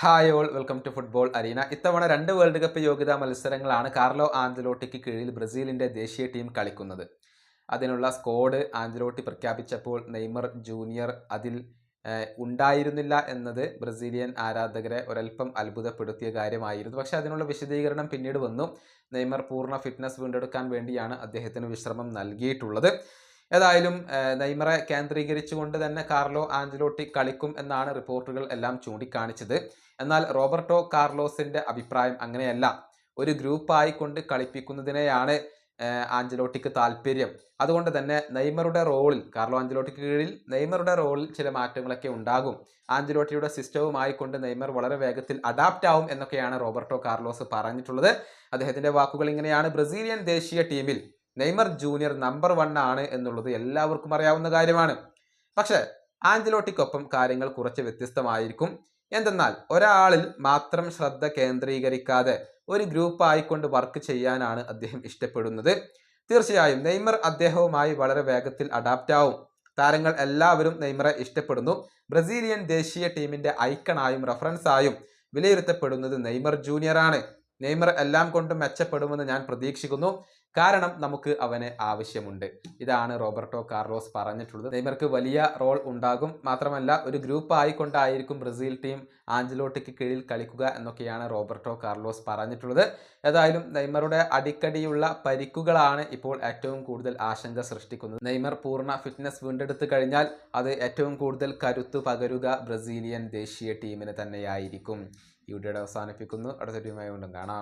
Hi all welcome to football arena. ഇത്തവണ രണ്ട് world cup യോഗ്യതാ മത്സരങ്ങളാണ് കാർലോ ആഞ്ചലോട്ടിക്ക് കീഴിൽ ബ്രസീലിന്റെ ദേശീയ ടീം കളിക്കുന്നത്. അതിനുള്ള സ്കോഡ് ആഞ്ചലോട്ടി പ്രഖ്യാപിച്ചപ്പോൾ നെയ്മർ ജൂനിയർ അതിൽ ഉണ്ടായിരുന്നില്ല എന്നത് ബ്രസീലിയൻ ആരാധകരെ ഒരൽപ്പം അത്ഭുതപ്പെടുത്തിയ കാര്യമായിരുന്നു. പക്ഷേ അതിനുള്ള വിശദീകരണം പിന്നീട് വന്നു. നെയ്മർ പൂർണ ഫിറ്റ്നസ് വീണ്ടെടുക്കാൻ വേണ്ടിയാണ് അദ്ദേഹത്തിന് വിശ്രമം നൽകിയിട്ടുള്ളത്. ഏതായാലും നെയ്മറെ കേന്ദ്രീകരിച്ചുകൊണ്ട് തന്നെ കാർലോ ആഞ്ചലോട്ടി കളിക്കും എന്നാണ് റിപ്പോർട്ടുകൾ എല്ലാം ചൂണ്ടിക്കാണിച്ചത്. എന്നാൽ റോബർട്ടോ കാർലോസിന്റെ അഭിപ്രായം അങ്ങനെയല്ല. ഒരു ഗ്രൂപ്പായി കൊണ്ട് കളിപ്പിക്കുന്നതിനെയാണ് ആഞ്ചലോട്ടിക്ക് താല്പര്യം. അതുകൊണ്ട് തന്നെ നെയ്മറുടെ റോളിൽ കാർലോ ആഞ്ചലോട്ടിക്ക് കീഴിൽ നെയ്മറുടെ റോളിൽ ചില മാറ്റങ്ങളൊക്കെ ഉണ്ടാകും. ആഞ്ചലോട്ടിയുടെ സിസ്റ്റവുമായി കൊണ്ട് നെയ്മർ വളരെ വേഗത്തിൽ അഡാപ്റ്റ് ആവും എന്നൊക്കെയാണ് റോബർട്ടോ കാർലോസ് പറഞ്ഞിട്ടുള്ളത്. അദ്ദേഹത്തിന്റെ വാക്കുകൾ ഇങ്ങനെയാണ്. ബ്രസീലിയൻ ദേശീയ ടീമിൽ നെയ്മർ ജൂനിയർ നമ്പർ വൺ ആണ് എന്നുള്ളത് എല്ലാവർക്കും അറിയാവുന്ന കാര്യമാണ്. പക്ഷേ ആഞ്ചലോട്ടിക്കൊപ്പം കാര്യങ്ങൾ കുറച്ച് വ്യത്യസ്തമായിരിക്കും. എന്തെന്നാൽ ഒരാളിൽ മാത്രം ശ്രദ്ധ കേന്ദ്രീകരിക്കാതെ ഒരു ഗ്രൂപ്പ് ആയിക്കൊണ്ട് വർക്ക് ചെയ്യാനാണ് അദ്ദേഹം ഇഷ്ടപ്പെടുന്നത്. തീർച്ചയായും നെയ്മർ അദ്ദേഹവുമായി വളരെ വേഗത്തിൽ അഡാപ്റ്റ് ആവും. താരങ്ങൾ എല്ലാവരും നെയ്മറെ ഇഷ്ടപ്പെടുന്നു. ബ്രസീലിയൻ ദേശീയ ടീമിന്റെ ഐക്കണായും റഫറൻസായും വിലയിരുത്തപ്പെടുന്നത് നെയ്മർ ജൂനിയർ ആണ് നെയ്മർ എല്ലാം കൊണ്ടും മെച്ചപ്പെടുമെന്ന് ഞാൻ പ്രതീക്ഷിക്കുന്നു. കാരണം നമുക്ക് അവനെ ആവശ്യമുണ്ട്. ഇതാണ് റോബർട്ടോ കാർലോസ് പറഞ്ഞിട്ടുള്ളത്. നെയ്മർക്ക് വലിയ റോൾ ഉണ്ടാകും. മാത്രമല്ല ഒരു ഗ്രൂപ്പ് ആയിക്കൊണ്ടായിരിക്കും ബ്രസീൽ ടീം ആഞ്ചലോട്ടിക്ക് കീഴിൽ കളിക്കുക എന്നൊക്കെയാണ് റോബർട്ടോ കാർലോസ് പറഞ്ഞിട്ടുള്ളത്. ഏതായാലും നെയ്മറുടെ അടിക്കടിയുള്ള പരിക്കുകളാണ് ഇപ്പോൾ ഏറ്റവും കൂടുതൽ ആശങ്ക സൃഷ്ടിക്കുന്നത്. നെയ്മർ പൂർണ ഫിറ്റ്നസ് വീണ്ടെടുത്ത് കഴിഞ്ഞാൽ അത് ഏറ്റവും കൂടുതൽ കരുത്തു പകരുക ബ്രസീലിയൻ ദേശീയ ടീമിന് തന്നെയായിരിക്കും. ഈ വീഡിയോയുടെ അവസാനിപ്പിക്കുന്നു. അടുത്ത ടീമായി കൊണ്ടും കാണാം.